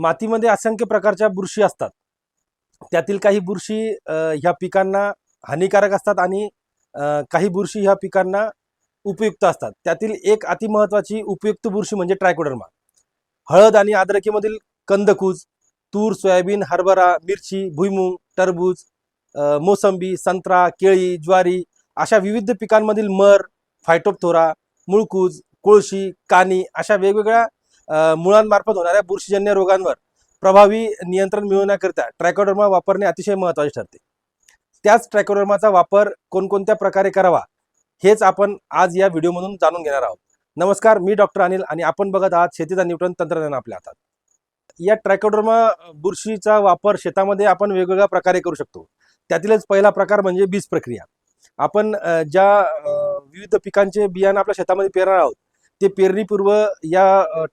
मातीमध्ये असंख्य प्रकारच्या बुरशी असतात. त्यातील काही बुरशी ह्या पिकांना हानिकारक असतात आणि काही बुरशी ह्या पिकांना उपयुक्त असतात. त्यातील एक अतिमहत्वाची उपयुक्त बुरशी म्हणजे ट्रायकोडर्मा. हळद आणि आद्रकीमधील कंदकूज तूर सोयाबीन हरभरा मिरची भुईमूग टरबूज मोसंबी संत्रा केळी ज्वारी अशा विविध पिकांमधील मर फायटोपथोरा मुळकूज कोळशी कानी अशा वेगवेगळ्या मुळांमार्फत होणाऱ्या बुरशीजन्य रोगांवर प्रभावी नियंत्रण मिळवण्याकरिता ट्रॅकोडर्मा वापरणे अतिशय महत्त्वाचे ठरते. त्याच ट्रॅकोडर्माचा वापर कोणकोणत्या प्रकारे करावा हेच आपण आज या व्हिडिओमधून जाणून घेणार आहोत. नमस्कार मी डॉक्टर अनिल आणि आपण बघत आहात शेतीचा न्यूटन तंत्रज्ञान आपल्या हातात. या ट्रॅकोडर्मा बुरशीचा वापर शेतामध्ये आपण वेगवेगळ्या प्रकारे करू शकतो. त्यातीलच पहिला प्रकार म्हणजे बीज प्रक्रिया आपण ज्या विविध पिकांचे बियाणं आपल्या शेतामध्ये पेरणार आहोत ते पेरणीपूर्व या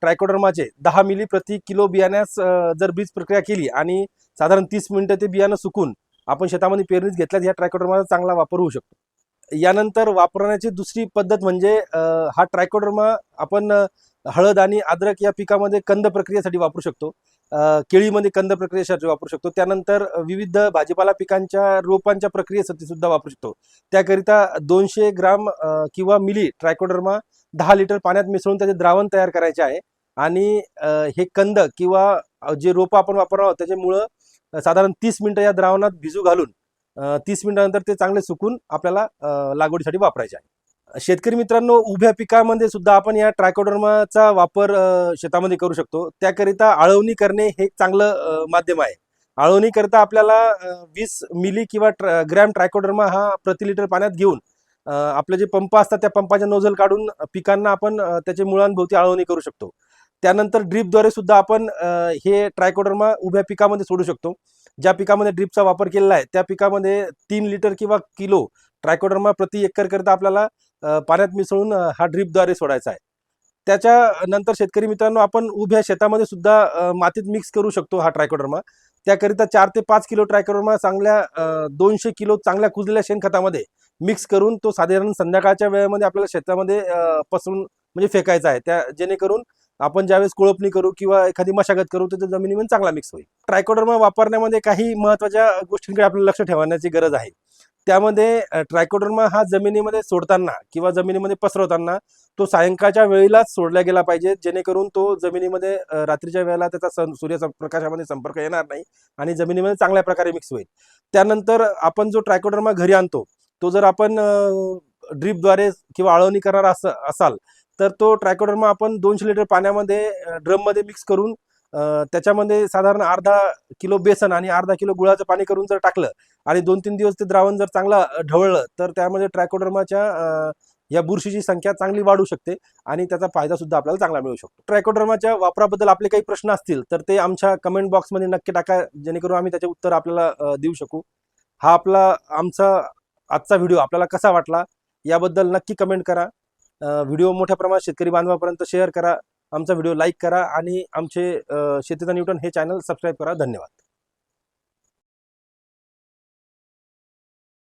ट्रायकोडर्माचे दहा मिली प्रति किलो बियाण्यास जर बीज प्रक्रिया केली आणि साधारण तीस मिनिटं ते बियाणं सुकून आपण शेतामध्ये पेरणीच घेतल्यास या ट्रायकोडर्माचा चांगला वापर होऊ शकतो. यानंतर वापरण्याची दुसरी पद्धत म्हणजे हा ट्रायकोडर्मा आपण हळद आणि अद्रक या पिकामध्ये कंद प्रक्रियेसाठी वापरू शकतो. केळीमध्ये कंद प्रक्रियेसाठी वापरू शकतो. त्यानंतर विविध भाजीपाला पिकांच्या रोपांच्या प्रक्रियेसाठी सुद्धा वापरू शकतो. त्याकरिता दोनशे ग्राम किंवा मिली ट्रायकोडर्मा दहा लिटर पाण्यात मिसळून त्याचे द्रावण तयार करायचे आहे. आणि हे कंद किंवा जे रोपं आपण वापरणार आहोत त्याचे मुळं साधारण तीस मिनिटं या द्रावणात भिजू घालून तीस मिनिटानंतर ते चांगले सुकून आपल्याला लागवडीसाठी वापरायचे आहे. शेतकरी मित्रांनो उभ्या पिकामध्ये सुद्धा आपण या ट्रायकोडर्माचा वापर शेतामध्ये करू शकतो. त्याकरिता आळवणी करणे हे एक चांगलं माध्यम आहे. आळवणी करता आपल्याला वीस मिली किंवा ट्र ग्रॅम ट्रायकोडर्मा हा प्रति लिटर पाण्यात घेऊन आपले जे पंप असतात त्या पंपाच्या नोझल काढून पिकांना आपण त्याचे त्याच्या मुळांभोवती आळवणी करू शकतो. त्यानंतर ड्रीपद्वारे सुद्धा आपण हे ट्रायकोडर्मा उभ्या पिकामध्ये सोडू शकतो. ज्या पिकामध्ये ड्रीपचा वापर केलेला आहे त्या पिकामध्ये तीन लिटर किंवा किलो ट्रायकोडर्मा प्रति एकर करता आपल्याला पाण्यात मिसळून हा ड्रीपद्वारे सोडायचा आहे. त्याच्यानंतर शेतकरी मित्रांनो आपण उभ्या शेतामध्ये सुद्धा मातीत मिक्स करू शकतो हा ट्रायकोडर्मा. त्याकरिता चार ते पाच किलो ट्रायकोडर्मा चांगल्या दोनशे किलो चांगल्या कुजलेल्या शेणखतामध्ये मिक्स करून तो साधारण संध्याकाळच्या वेळेमध्ये आपल्याला शेतामध्ये पसरून म्हणजे फेकायचा आहे. त्या जेणेकरून आपण ज्यावेळेस कोळपणी करू किंवा एखादी मशागत करू तर जमिनीमध्ये चांगला मिक्स होईल. ट्रायकोडर्मा वापरण्यामध्ये काही महत्त्वाच्या गोष्टींकडे आपल्याला लक्ष ठेवण्याची गरज आहे. त्यामध्ये ट्रायकोडर्मा हा जमिनीमध्ये सोडताना किंवा जमिनीमध्ये पसरवताना तो सायंकाळच्या वेळेलाच सोडला गेला पाहिजे जेणेकरून तो जमिनीमध्ये रात्रीच्या वेळेला त्याचा सन सूर्यप्रकाशामध्ये संपर्क येणार नाही आणि जमिनीमध्ये चांगल्या प्रकारे मिक्स होईल. त्यानंतर आपण जो ट्रायकोडर्मा घरी आणतो तो जर आपण ड्रीपद्वारे किंवा आळवणी करणार असं असाल तर तो ट्रायकोडर्मा आपण दोनशे लिटर पाण्यामध्ये ड्रममध्ये मिक्स करून त्याच्यामध्ये साधारण अर्धा किलो बेसन आणि अर्धा किलो गुळाचं पाणी करून जर टाकलं आणि दोन तीन दिवस ते द्रावण जर चांगलं ढवळलं तर त्यामध्ये ट्रायकोडर्माच्या या बुरशीची संख्या चांगली वाढू शकते आणि त्याचा फायदा सुद्धा आपल्याला चांगला मिळू शकतो. ट्रायकोडर्माच्या वापराबद्दल आपले काही प्रश्न असतील तर ते आमच्या कमेंट बॉक्समध्ये नक्की टाका जेणेकरून आम्ही त्याचे उत्तर आपल्याला देऊ शकू. हा आपला आमचा आजचा व्हिडिओ आपल्याला कसा वाटला याबद्दल नक्की कमेंट करा. व्हिडिओ मोठ्या प्रमाणात शेतकरी बांधवापर्यंत शेअर करा. आमचा व्हिडिओ लाईक करा आणि आमचे शेतीचा न्यूटन हे चॅनल सबस्क्राईब करा. धन्यवाद.